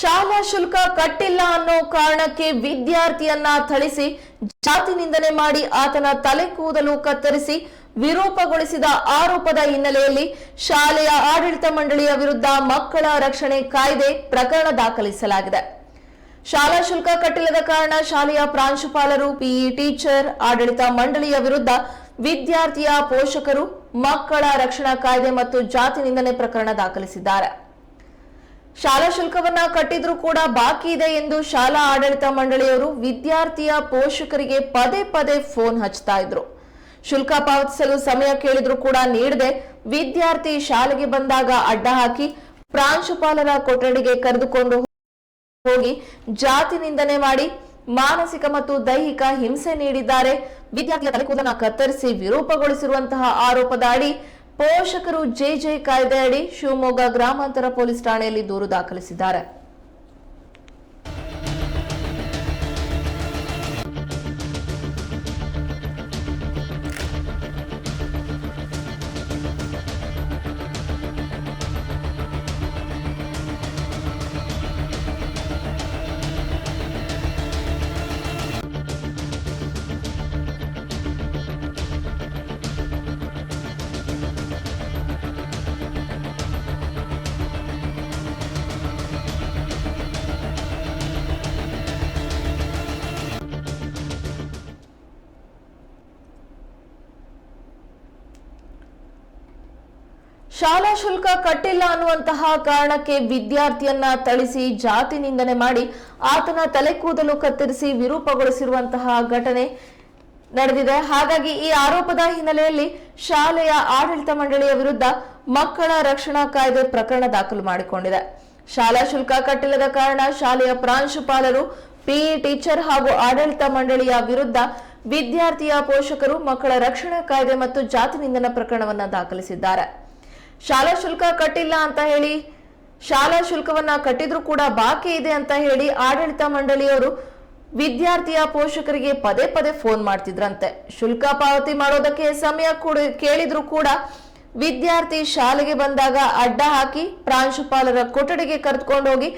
ಶಾಲಾ ಶುಲ್ಕ ಕಟ್ಟಿಲ್ಲ ಅನ್ನೋ ಕಾರಣಕ್ಕೆ ವಿದ್ಯಾರ್ಥಿಯನ್ನ ಥಳಿಸಿ ಜಾತಿ ನಿಂದನೆ ಮಾಡಿ ಆತನ ತಲೆ ಕೂದಲು ಕತ್ತರಿಸಿ ವಿರೂಪಗೊಳಿಸಿದ ಆರೋಪದ ಹಿನ್ನೆಲೆಯಲ್ಲಿ ಶಾಲೆಯ ಆಡಳಿತ ಮಂಡಳಿಯ ವಿರುದ್ಧ ಮಕ್ಕಳ ರಕ್ಷಣೆ ಕಾಯ್ದೆ ಪ್ರಕರಣ ದಾಖಲಿಸಲಾಗಿದೆ. ಶಾಲಾ ಶುಲ್ಕ ಕಟ್ಟಿಲ್ಲದ ಕಾರಣ ಶಾಲೆಯ ಪ್ರಾಂಶುಪಾಲರು ಪಿಇ ಟೀಚರ್ ಆಡಳಿತ ಮಂಡಳಿಯ ವಿರುದ್ಧ ವಿದ್ಯಾರ್ಥಿಯ ಪೋಷಕರು ಮಕ್ಕಳ ರಕ್ಷಣಾ ಕಾಯ್ದೆ ಮತ್ತು ಜಾತಿ ನಿಂದನೆ ಪ್ರಕರಣ ದಾಖಲಿಸಿದ್ದಾರೆ. ಶಾಲಾ ಶುಲ್ಕವನ್ನ ಕಟ್ಟಿದ್ರೂ ಕೂಡ ಬಾಕಿ ಇದೆ ಎಂದು ಶಾಲಾ ಆಡಳಿತ ಮಂಡಳಿಯವರು ವಿದ್ಯಾರ್ಥಿಯ ಪೋಷಕರಿಗೆ ಪದೇ ಪದೇ ಫೋನ್ ಹಚ್ತಾ ಇದ್ರು. ಶುಲ್ಕ ಪಾವತಿಸಲು ಸಮಯ ಕೇಳಿದ್ರು ಕೂಡ ನೀಡದೆ ವಿದ್ಯಾರ್ಥಿ ಶಾಲೆಗೆ ಬಂದಾಗ ಅಡ್ಡ ಹಾಕಿ ಪ್ರಾಂಶುಪಾಲರ ಕೊಠಡಿಗೆ ಕರೆದುಕೊಂಡು ಹೋಗಿ ಜಾತಿ ನಿಂದನೆ ಮಾಡಿ ಮಾನಸಿಕ ಮತ್ತು ದೈಹಿಕ ಹಿಂಸೆ ನೀಡಿದ್ದಾರೆ. ವಿದ್ಯಾರ್ಥಿಯ ತಲೆಕೂದನ್ನು ಕತ್ತರಿಸಿ ವಿರೂಪಗೊಳಿಸಿರುವಂತಹ ಆರೋಪದ ಅಡಿ ಪೋಷಕರು ಜೆಜೆ ಕಾಯ್ದೆ ಅಡಿ ಶಿವಮೊಗ್ಗ ಗ್ರಾಮಾಂತರ ಪೊಲೀಸ್ ಠಾಣೆಯಲ್ಲಿ ದೂರು ದಾಖಲಿಸಿದ್ದಾರೆ. ಶಾಲಾ ಶುಲ್ಕ ಕಟ್ಟಿಲ್ಲ ಅನ್ನುವಂತಹ ಕಾರಣಕ್ಕೆ ವಿದ್ಯಾರ್ಥಿಯನ್ನ ಥಳಿಸಿ ಜಾತಿ ನಿಂದನೆ ಮಾಡಿ ಆತನ ತಲೆ ಕೂದಲು ಕತ್ತರಿಸಿ ವಿರೂಪಗೊಳಿಸಿರುವಂತಹ ಘಟನೆ ನಡೆದಿದೆ. ಹಾಗಾಗಿ ಈ ಆರೋಪದ ಹಿನ್ನೆಲೆಯಲ್ಲಿ ಶಾಲೆಯ ಆಡಳಿತ ಮಂಡಳಿಯ ವಿರುದ್ಧ ಮಕ್ಕಳ ರಕ್ಷಣಾ ಕಾಯ್ದೆ ಪ್ರಕರಣ ದಾಖಲು ಮಾಡಿಕೊಂಡಿದೆ. ಶಾಲಾ ಶುಲ್ಕ ಕಟ್ಟಿಲ್ಲದ ಕಾರಣ ಶಾಲೆಯ ಪ್ರಾಂಶುಪಾಲರು ಪಿಇ ಟೀಚರ್ ಹಾಗೂ ಆಡಳಿತ ಮಂಡಳಿಯ ವಿರುದ್ಧ ವಿದ್ಯಾರ್ಥಿಯ ಪೋಷಕರು ಮಕ್ಕಳ ರಕ್ಷಣಾ ಕಾಯ್ದೆ ಮತ್ತು ಜಾತಿ ನಿಂದನ ಪ್ರಕರಣವನ್ನು ದಾಖಲಿಸಿದ್ದಾರೆ. ಶಾಲಾ ಶುಲ್ಕ ಕಟ್ಟಿಲ್ಲ ಅಂತ ಹೇಳಿ, ಶಾಲಾ ಶುಲ್ಕವನ್ನ ಕಟ್ಟಿದ್ರು ಕೂಡ ಬಾಕಿ ಇದೆ ಅಂತ ಹೇಳಿ ಆಡಳಿತ ಮಂಡಳಿಯವರು ವಿದ್ಯಾರ್ಥಿಯ ಪೋಷಕರಿಗೆ ಪದೇ ಪದೇ ಫೋನ್ ಮಾಡ್ತಿದ್ರಂತೆ. ಶುಲ್ಕ ಪಾವತಿ ಮಾಡೋದಕ್ಕೆ ಸಮಯ ಕೂಡ ಕೇಳಿದ್ರು ಕೂಡ ವಿದ್ಯಾರ್ಥಿ ಶಾಲೆಗೆ ಬಂದಾಗ ಅಡ್ಡ ಹಾಕಿ ಪ್ರಾಂಶುಪಾಲರ ಕೊಠಡಿಗೆ ಕರೆದುಕೊಂಡು ಹೋಗಿ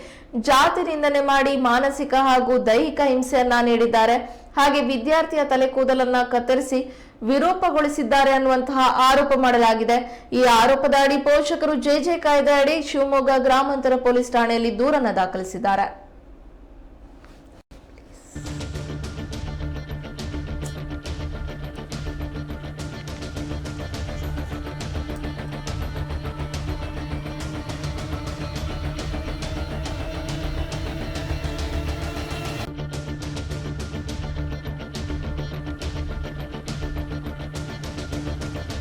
ಜಾತಿ ನಿಂದನೆ ಮಾಡಿ ಮಾನಸಿಕ ಹಾಗೂ ದೈಹಿಕ ಹಿಂಸೆಯನ್ನ ನೀಡಿದ್ದಾರೆ. ಹಾಗೆ ವಿದ್ಯಾರ್ಥಿಯ ತಲೆ ಕೂದಲನ್ನ ಕತ್ತರಿಸಿ ವಿರೂಪಗೊಳಿಸಿದ್ದಾರೆ ಅನ್ನುವಂತಹ ಆರೋಪ ಮಾಡಲಾಗಿದೆ. ಈ ಆರೋಪದ ಅಡಿ ಪೋಷಕರು ಜೆಜೆ ಕಾಯ್ದೆ ಅಡಿ ಶಿವಮೊಗ್ಗ ಗ್ರಾಮಾಂತರ ಪೊಲೀಸ್ ಠಾಣೆಯಲ್ಲಿ ದೂರನ್ನು ದಾಖಲಿಸಿದ್ದಾರೆ.